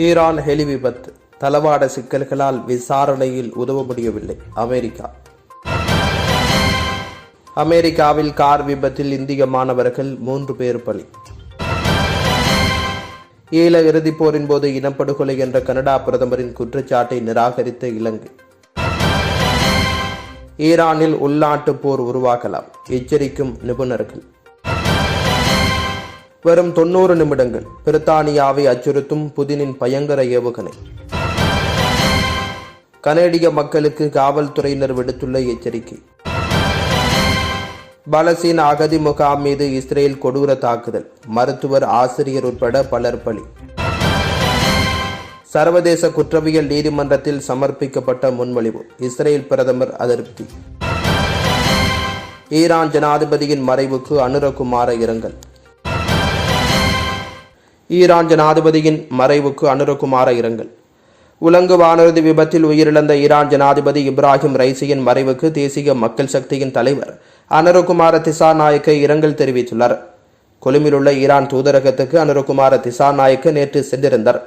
Iran heli விபத்து. தளவாட சிக்கல்களால் விசாரணையில் உதவ முடியவில்லை. அமெரிக்கா. அமெரிக்காவில் கார் விபத்தில் இந்திய மாணவர்கள் மூன்று பேர் பலி. ஈழ இறுதிப் போரின் போது இனப்படுகொலை என்ற கனடா பிரதமரின் குற்றச்சாட்டை நிராகரித்த இலங்கை. ஈரானில் உள்நாட்டு போர் உருவாகலாம். எச்சரிக்கும் நிபுணர்கள். வெறும் தொண்ணூறு நிமிடங்கள். பிரித்தானியாவை அச்சுறுத்தும் புதினின் பயங்கர ஏவுகணை. கனேடிய மக்களுக்கு காவல்துறையினர் விடுத்துள்ள எச்சரிக்கை. பலசீன அகதி முகாம் மீது இஸ்ரேல் கொடூர தாக்குதல். மருத்துவர் ஆசிரியர் உட்பட பலர் பலி. சர்வதேச குற்றவியல் நீதிமன்றத்தில் சமர்ப்பிக்கப்பட்ட முன்மொழிவு. இஸ்ரேல் பிரதமர் அதிருப்தி. ஈரான் ஜனாதிபதியின் மறைவுக்கு அனுரகுமார இரங்கல். ஈரான் ஜனாதிபதியின் மறைவுக்கு அனுரகுமார இரங்கல். உலங்கு வானூர்தி விபத்தில் உயிரிழந்த ஈரான் ஜனாதிபதி இப்ராஹிம் ரைசியின் மறைவுக்கு தேசிய மக்கள் சக்தியின் தலைவர் அனுரகுமார திசா நாயக்க இரங்கல் தெரிவித்துள்ளார். கொழும்பில் உள்ள ஈரான் தூதரகத்துக்கு அனுரகுமார திசாநாயக்க நேற்று சென்றிருந்தார்.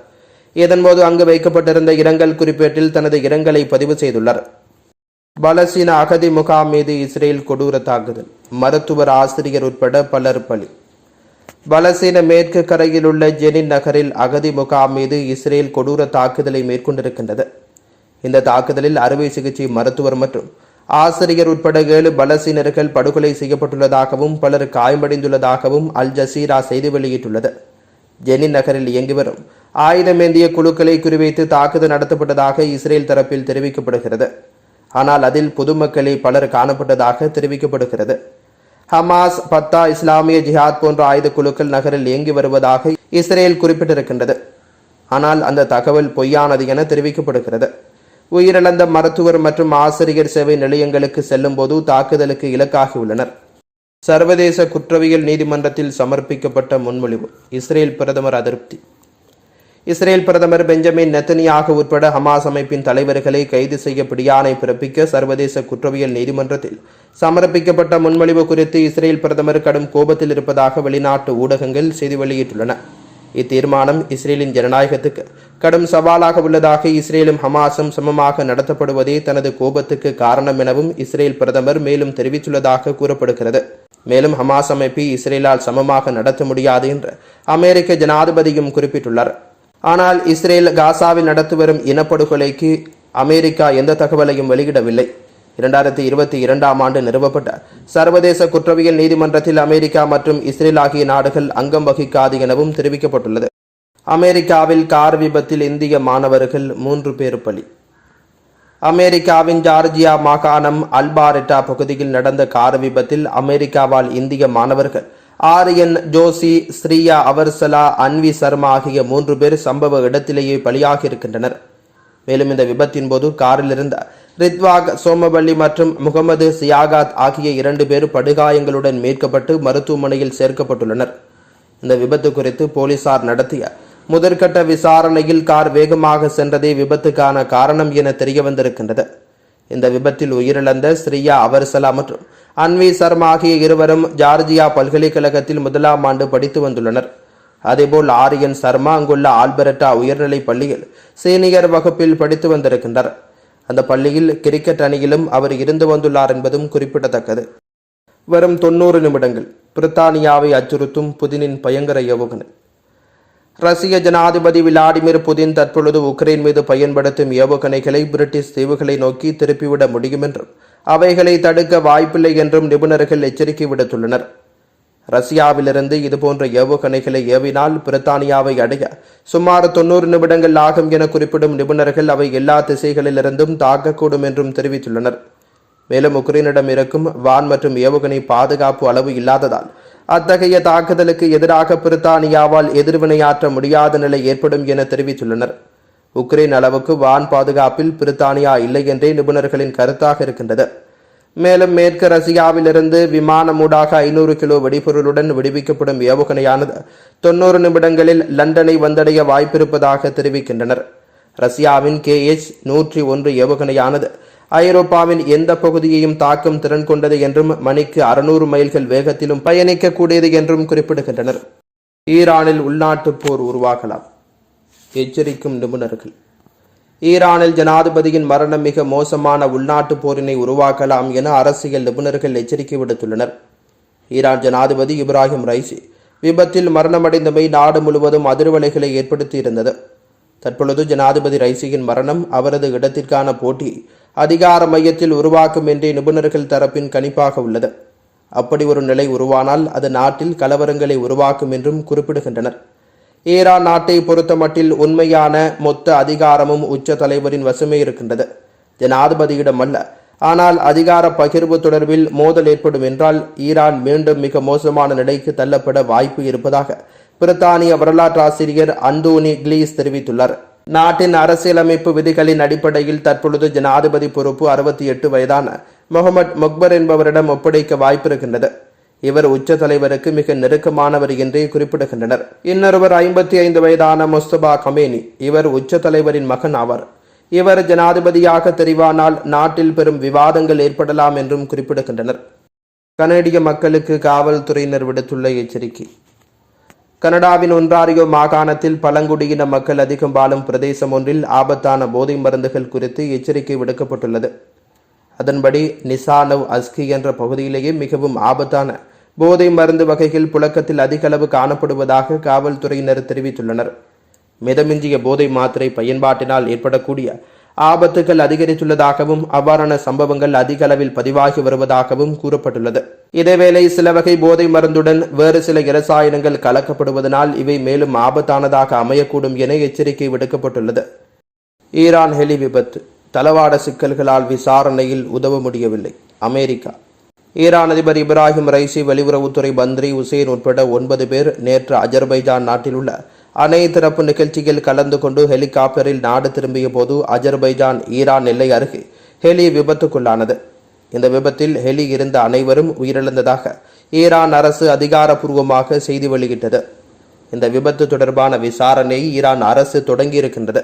இதன்போது அங்கு வைக்கப்பட்டிருந்த இரங்கல் குறிப்பேட்டில் தனது இரங்கலை பதிவு செய்துள்ளார். பலசீன அகதி முகாம் மீது இஸ்ரேல் கொடூர தாக்குதல். மருத்துவர் ஆசிரியர் உட்பட பலர் பலி. பலசீன மேற்கு கரையில் உள்ள ஜெனின் நகரில் அகதி முகாம் மீது இஸ்ரேல் கொடூர தாக்குதலை மேற்கொண்டிருக்கின்றது. இந்த தாக்குதலில் அறுவை சிகிச்சை மருத்துவர் மற்றும் ஆசிரியர் உட்பட ஏழு பலசீனர்கள் படுகொலை செய்யப்பட்டுள்ளதாகவும் பலர் காயமடைந்துள்ளதாகவும் அல் ஜசீரா செய்தி வெளியிட்டுள்ளது. ஜெனின் நகரில் இயங்கி வரும் ஆயுதமேந்திய குழுக்களை குறிவைத்து தாக்குதல் நடத்தப்பட்டதாக இஸ்ரேல் தரப்பில் தெரிவிக்கப்படுகிறது. ஆனால் அதில் பொதுமக்களே பலர் காணப்பட்டதாக தெரிவிக்கப்படுகிறது. ஹமாஸ் பத்தா இஸ்லாமிய ஜிஹாத் போன்ற ஆயுத குழுக்கள் நகரில் இயங்கி வருவதாக இஸ்ரேல் குறிப்பிட்டிருக்கின்றது. ஆனால் அந்த தகவல் பொய்யானது என தெரிவிக்கப்படுகிறது. உயிரிழந்த மருத்துவர் மற்றும் ஆசிரியர் சேவை நிலையங்களுக்கு செல்லும் போது தாக்குதலுக்கு இலக்காகியுள்ளனர் சர்வதேச குற்றவியல் நீதிமன்றத்தில் சமர்ப்பிக்கப்பட்ட முன்மொழிவு. இஸ்ரேல் பிரதமர் அதிருப்தி. இஸ்ரேல் பிரதமர் பெஞ்சமின் நெத்தனியாக உட்பட ஹமாஸ் அமைப்பின் தலைவர்களை கைது செய்ய பிடியாணை பிறப்பிக்க சர்வதேச குற்றவியல் நீதிமன்றத்தில் சமர்ப்பிக்கப்பட்ட முன்மொழிவு குறித்து இஸ்ரேல் பிரதமர் கடும் கோபத்தில் இருப்பதாக வெளிநாட்டு ஊடகங்கள் செய்தி வெளியிட்டுள்ளன. இத்தீர்மானம் இஸ்ரேலின் ஜனநாயகத்துக்கு கடும் சவாலாக உள்ளதாக இஸ்ரேலும் ஹமாஸும் சமமாக நடத்தப்படுவதே தனது கோபத்துக்கு காரணம் எனவும் இஸ்ரேல் பிரதமர் மேலும் தெரிவித்துள்ளதாக கூறப்படுகிறது. மேலும் ஹமாஸ் அமைப்பை இஸ்ரேலால் சமமாக நடத்த முடியாது என்று அமெரிக்க ஜனாதிபதியும் குறிப்பிட்டுள்ளார். ஆனால் இஸ்ரேல் காசாவில் நடத்தி வரும் இனப்படுகொலைக்கு அமெரிக்கா எந்த தகவலையும் வெளியிடவில்லை. இரண்டாயிரத்தி இருபத்தி இரண்டாம் ஆண்டு நிறுவப்பட்ட சர்வதேச குற்றவியல் நீதிமன்றத்தில் அமெரிக்கா மற்றும் இஸ்ரேல் ஆகிய நாடுகள் அங்கம் வகிக்காது எனவும் தெரிவிக்கப்பட்டுள்ளது. அமெரிக்காவில் கார் விபத்தில் இந்திய மாணவர்கள் மூன்று பேர் பலி. அமெரிக்காவின் ஜார்ஜியா மாகாணம் அல்பாரெட்டா பகுதியில் நடந்த கார் விபத்தில் அமெரிக்காவால் இந்திய மாணவர்கள் ஆரியன் ஜோசி ஸ்ரீயா அவர்சலா அன்வி சர்மா ஆகிய மூன்று பேர் சம்பவ இடத்திலேயே பலியாக இருக்கின்றனர் மேலும் இந்த விபத்தின் போது காரில் இருந்த ரித்வாக் சோமவள்ளி மற்றும் முகமது சியாகாத் ஆகிய இரண்டு பேர் படுகாயங்களுடன் மீட்கப்பட்டு மருத்துவமனையில் சேர்க்கப்பட்டுள்ளனர். இந்த விபத்து குறித்து போலீசார் நடத்திய முதற்கட்ட விசாரணையில் கார் வேகமாக சென்றதே விபத்துக்கான காரணம் என தெரிய வந்திருக்கின்றது இந்த விபத்தில் உயிரிழந்த ஸ்ரீயா அவர்சலா மற்றும் அன்வி சர்மா ஆகிய இருவரும் ஜார்ஜியா பல்கலைக்கழகத்தில் முதலாம் ஆண்டு படித்து வந்துள்ளனர். அதேபோல் ஆரியன் சர்மா அங்குள்ள ஆல்பரட்டா உயர்நிலைப் பள்ளியில் சீனியர் வகுப்பில் படித்து வந்திருக்கின்றார். அந்த பள்ளியில் கிரிக்கெட் அணியிலும் அவர் இருந்து வந்துள்ளார் என்பதும் குறிப்பிடத்தக்கது. வரும் தொண்ணூறு நிமிடங்கள். பிரித்தானியாவை அச்சுறுத்தும் புதினின் பயங்கர ஏவுகணை. ரஷ்ய ஜனாதிபதி விளாடிமிர் புதின் தற்பொழுது உக்ரைன் மீது பயன்படுத்தும் ஏவுகணைகளை பிரிட்டிஷ் தீவுகளை நோக்கி திருப்பிவிட முடியும் என்றும் அவைகளை தடுக்க வாய்ப்பில்லை என்றும் நிபுணர்கள் எச்சரிக்கை விடுத்துள்ளனர். ரஷ்யாவிலிருந்து இதுபோன்ற ஏவுகணைகளை ஏவினால் பிரித்தானியாவை அடைய சுமார் தொன்னூறு நிமிடங்கள் ஆகும் என குறிப்பிடும் நிபுணர்கள் அவை எல்லா திசைகளிலிருந்தும் தாக்கக்கூடும் என்றும் தெரிவித்துள்ளனர். மேலும் உக்ரைனிடம் இருக்கும் வான் மற்றும் ஏவுகணை பாதுகாப்பு அளவு இல்லாததால் அத்தகைய தாக்குதலுக்கு எதிராக பிரித்தானியாவால் எதிர்வினையாற்ற முடியாத நிலை ஏற்படும் என தெரிவித்துள்ளனர். உக்ரைன் அளவுக்கு வான் பாதுகாப்பில் பிரித்தானியா இல்லை என்றே நிபுணர்களின் கருத்தாக இருக்கின்றது. மேலும் மேற்கு ரஷ்யாவிலிருந்து விமானமூடாக ஐநூறு கிலோ வெடிபொருளுடன் விடுவிக்கப்படும் ஏவுகணையானது தொன்னூறு நிமிடங்களில் லண்டனை வந்தடைய வாய்ப்பிருப்பதாக தெரிவிக்கின்றனர். ரஷ்யாவின் கே எச் நூற்றி ஒன்று ஏவுகணையானது ஐரோப்பாவின் எந்த பகுதியையும் தாக்கும் திறன் கொண்டது என்றும் மணிக்கு அறுநூறு மைல்கள் வேகத்திலும் பயணிக்கக்கூடியது என்றும் குறிப்பிடுகின்றனர். ஈரானில் உள்நாட்டுப் போர் உருவாகலாம். எச்சரிக்கும் நிபுணர்கள். ஈரானில் ஜனாதிபதியின் மரணம் மிக மோசமான உள்நாட்டுப் போரினை உருவாக்கலாம் என அரசியல் நிபுணர்கள் எச்சரிக்கை விடுத்துள்ளனர். ஈரான் ஜனாதிபதி இப்ராஹிம் ரைசி விபத்தில் மரணமடைந்தமை நாடு முழுவதும் அதிர்வலைகளை ஏற்படுத்தியிருந்தது. தற்பொழுது ஜனாதிபதி ரைசியின் மரணம் அவரது இடத்திற்கான போட்டி அதிகார மையத்தில் உருவாக்கும் என்றே நிபுணர்கள் தரப்பின் கணிப்பாக உள்ளது. அப்படி ஒரு நிலை உருவானால் அது நாட்டில் கலவரங்களை உருவாக்கும் என்றும் குறிப்பிடுகின்றனர். ஈரான் நாட்டை பொறுத்தமட்டில் உண்மையான மொத்த அதிகாரமும் உச்ச தலைவரின் வசமே இருக்கின்றது. ஜனாதிபதியிடம் அல்ல. ஆனால் அதிகார பகிர்வு தொடர்பில் மோதல் ஏற்படும் என்றால் ஈரான் மீண்டும் மிக மோசமான நிலைக்கு தள்ளப்பட வாய்ப்பு இருப்பதாக பிரித்தானிய வரலாற்றாசிரியர் அந்தோனி கிளீஸ் தெரிவித்துள்ளார். நாட்டின் அரசியலமைப்பு விதிகளின் அடிப்படையில் தற்பொழுது ஜனாதிபதி பொறுப்பு அறுபத்தி எட்டு வயதான முகமது மக்பர் என்பவரிடம் ஒப்படைக்க வாய்ப்பிருக்கின்றது இவர் உச்ச தலைவருக்கு மிக நெருக்கமானவர் என்றே குறிப்பிடுகின்றனர். இன்னொருவர் ஐம்பத்தி ஐந்து வயதான முஸ்தபா கமேனி இவர் உச்ச தலைவரின் மகன் ஆவார். இவர் ஜனாதிபதியாக தெரிவானால் நாட்டில் பெரும் விவாதங்கள் ஏற்படலாம் என்றும் குறிப்பிடுகின்றனர். கனேடிய மக்களுக்கு காவல்துறையினர் விடுத்துள்ள எச்சரிக்கை. கனடாவின் ஒன்றாரியோ மாகாணத்தில் பழங்குடியின மக்கள் அதிகம் வாழும் பிரதேசம் ஒன்றில் ஆபத்தான போதை மருந்துகள் குறித்து எச்சரிக்கை விடுக்கப்பட்டுள்ளது. அதன்படி நிசானவ் அஸ்கி என்ற பகுதியிலேயே மிகவும் ஆபத்தான போதை மருந்து வகைகள் புழக்கத்தில் அதிக அளவு காணப்படுவதாக காவல்துறையினர் தெரிவித்துள்ளனர். மிதமிஞ்சிய போதை மாத்திரை பயன்பாட்டினால் ஏற்படக்கூடிய ஆபத்துகள் அதிகரித்துள்ளதாகவும் அவ்வாறான சம்பவங்கள் அதிக அளவில் பதிவாகி வருவதாகவும் கூறப்பட்டுள்ளது. இதேவேளை சில வகை போதை மருந்துடன் வேறு சில இரசாயனங்கள் கலக்கப்படுவதனால் இவை மேலும் ஆபத்தானதாக அமையக்கூடும் என எச்சரிக்கை விடுக்கப்பட்டுள்ளது. ஈரான் ஹெலி விபத்து தளவாட சிக்கல்களால் விசாரணையில் உதவ முடியவில்லை. அமெரிக்கா. ஈரான் அதிபர் இப்ராஹிம் ரைசி வெளியுறவுத்துறை மந்திரி உசேன் உட்பட ஒன்பது பேர் நேற்று அஜர்பைஜான் நாட்டில் உள்ள அணை திறப்பு நிகழ்ச்சியில் கலந்து கொண்டு ஹெலிகாப்டரில் நாடு திரும்பிய போது அஜர்பைஜான் ஈரான் எல்லை அருகே ஹெலி விபத்துக்குள்ளானது. இந்த விபத்தில் ஹெலி இருந்த அனைவரும் உயிரிழந்ததாக ஈரான் அரசு அதிகாரப்பூர்வமாக செய்தி வெளியிட்டது. இந்த விபத்து தொடர்பான விசாரணையை ஈரான் அரசு தொடங்கியிருக்கின்றது.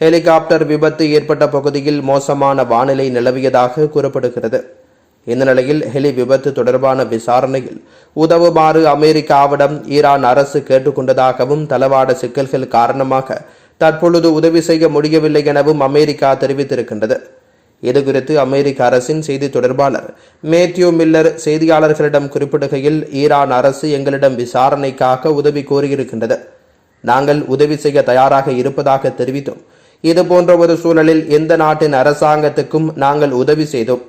ஹெலிகாப்டர் விபத்து ஏற்பட்ட பகுதியில் மோசமான வானிலை நிலவியதாக கூறப்படுகிறது. இந்த நிலையில் ஹெலி விபத்து தொடர்பான விசாரணையில் உதவுமாறு அமெரிக்காவிடம் ஈரான் அரசு கேட்டுக்கொண்டதாகவும் தளவாட சிக்கல்கள் காரணமாக தற்பொழுது உதவி செய்ய முடியவில்லை எனவும் அமெரிக்கா தெரிவித்திருக்கின்றது. இதுகுறித்து அமெரிக்க அரசின் செய்தி தொடர்பாளர் மேத்யூ மில்லர் செய்தியாளர்களிடம் குறிப்பிடுகையில் ஈரான் அரசு எங்களிடம் விசாரணைக்காக உதவி கோரியிருக்கின்றது. நாங்கள் உதவி செய்ய தயாராக இருப்பதாக தெரிவித்தோம். இதுபோன்ற ஒரு சூழலில் எந்த நாட்டின் அரசாங்கத்துக்கும் நாங்கள் உதவி செய்தோம்.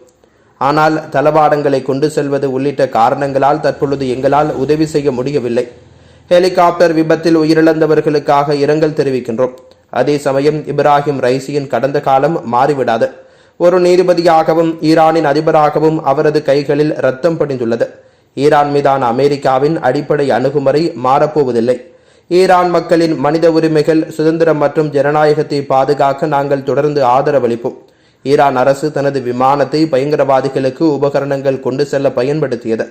ஆனால் தளவாடங்களை கொண்டு செல்வது உள்ளிட்ட காரணங்களால் தற்பொழுது எங்களால் உதவி செய்ய முடியவில்லை. ஹெலிகாப்டர் விபத்தில் உயிரிழந்தவர்களுக்காக இரங்கல் தெரிவிக்கின்றோம். அதே சமயம் இப்ராஹிம் ரைசியின் கடந்த காலம் மாறிவிடாது. ஒரு நீதிபதியாகவும் ஈரானின் அதிபராகவும் அவரது கைகளில் ரத்தம் படிந்துள்ளது. ஈரான் மீதான அமெரிக்காவின் அடிப்படை அணுகுமுறை மாறப்போவதில்லை. ஈரான் மக்களின் மனித உரிமைகள் சுதந்திரம் மற்றும் ஜனநாயகத்தை பாதுகாக்க நாங்கள் தொடர்ந்து ஆதரவளிப்போம். ஈரான் அரசு தனது விமானத்தை பயங்கரவாதிகளுக்கு உபகரணங்கள் கொண்டு செல்ல பயன்படுத்தியது.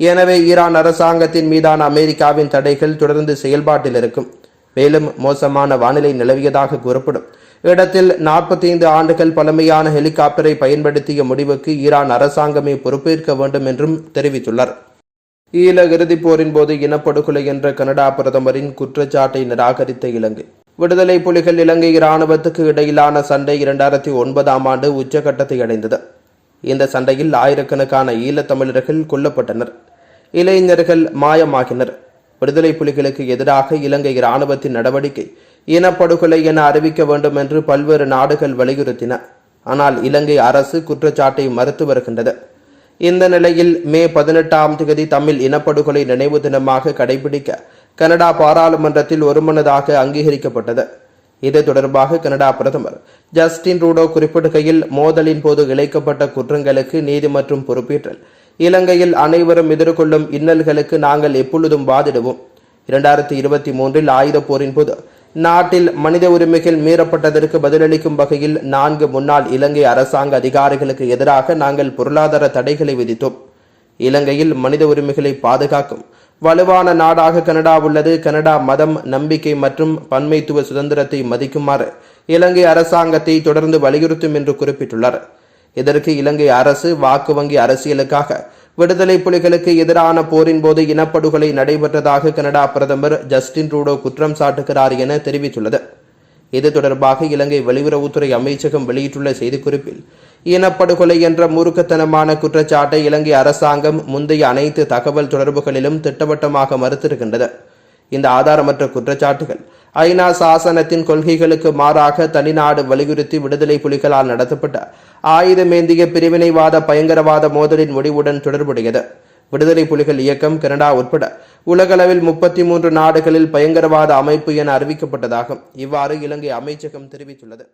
எனவே ஈரான் அரசாங்கத்தின் மீதான அமெரிக்காவின் தடைகள் தொடர்ந்து செயல்பாட்டில் இருக்கும். மேலும் மோசமான வானிலை நிலவியதாக கூறப்படும். இடத்தில் 45 ஆண்டுகள் பழமையான ஹெலிகாப்டரை பயன்படுத்திய முடிவுக்கு ஈரான் அரசாங்கமே பொறுப்பேற்க வேண்டும் என்றும் தெரிவித்துள்ளார். ஈழ இறுதிப் போரின் போது இனப்படுகொலை என்ற கனடா பிரதமரின் குற்றச்சாட்டை நிராகரித்த இலங்கை. விடுதலை புலிகள் இலங்கை இராணுவத்துக்கு இடையிலான சண்டை இரண்டாயிரத்தி ஒன்பதாம் ஆண்டு உச்சகட்டத்தை அடைந்தது. இந்த சண்டையில் ஆயிரக்கணக்கான ஈழத்தமிழர்கள் கொல்லப்பட்டனர். இளைஞர்கள் மாயமாகினர். விடுதலை புலிகளுக்கு எதிராக இலங்கை இராணுவத்தின் நடவடிக்கை இனப்படுகொலை என அறிவிக்க வேண்டும் என்று பல்வேறு நாடுகள் வலியுறுத்தின. ஆனால் இலங்கை அரசு குற்றச்சாட்டை மறுத்து வருகின்றது. இந்த நிலையில் மே பதினெட்டாம் தேதி தமிழ் இனப்படுகொலை நினைவு தினமாக கடைபிடிக்க கனடா பாராளுமன்றத்தில் ஒருமனதாக அங்கீகரிக்கப்பட்டது. இது தொடர்பாக கனடா பிரதமர் ஜஸ்டின் ரூடோ குறிப்பிடுகையில் மோதலின் போது இழைக்கப்பட்ட குற்றங்களுக்கு நீதி மற்றும் பொறுப்பேற்றல். இலங்கையில் அனைவரும் எதிர்கொள்ளும் இன்னல்களுக்கு நாங்கள் எப்பொழுதும் வாதிடுவோம். இரண்டாயிரத்தி இருபத்தி மூன்றில் ஆயுதப் போரின் போது நாட்டில் மனித உரிமைகள் மீறப்பட்டதற்கு பதிலளிக்கும் வகையில் நான்கு முன்னாள் இலங்கை அரசாங்க அதிகாரிகளுக்கு எதிராக நாங்கள் பொருளாதார தடைகளை விதித்தோம். இலங்கையில் மனித உரிமைகளை பாதுகாக்கும். வலுவான நாடாக கனடா உள்ளது. கனடா மதம் நம்பிக்கை மற்றும் பன்மைத்துவ சுதந்திரத்தை மதிக்குமாறு இலங்கை அரசாங்கத்தை தொடர்ந்து வலியுறுத்தும் என்று குறிப்பிட்டுள்ளார். இதற்கு இலங்கை அரசு வாக்கு வங்கி அரசியலுக்காக விடுதலை புலிகளுக்கு எதிரான போரின் போது இனப்படுகொலை நடைபெற்றதாக கனடா பிரதமர் ஜஸ்டின் ட்ரூடோ குற்றம் சாட்டுகிறார் என தெரிவித்துள்ளது. இது தொடர்பாக இலங்கை வெளியுறவுத்துறை அமைச்சகம் வெளியிட்டுள்ள செய்திக்குறிப்பில் இனப்படுகொலை என்ற மூர்க்கத்தனமான குற்றச்சாட்டை இலங்கை அரசாங்கம் முந்தைய அனைத்து தகவல் தொடர்புகளிலும் திட்டவட்டமாக மறுத்திருக்கின்றது. இந்த ஆதாரமற்ற குற்றச்சாட்டுகள் ஐநா சாசனத்தின் கொள்கைகளுக்கு மாறாக தனிநாடு வலியுறுத்தி விடுதலை புலிகளால் நடத்தப்பட்ட ஆயுதமேந்திய பிரிவினைவாத பயங்கரவாத மோதலின் முடிவுடன் தொடர்புடையது. விடுதலை புலிகள் இயக்கம் கனடா உட்பட உலகளவில் முப்பத்தி மூன்று நாடுகளில் பயங்கரவாத அமைப்பு என அறிவிக்கப்பட்டதாகும். இவ்வாறு இலங்கை அமைச்சகம் தெரிவித்துள்ளது.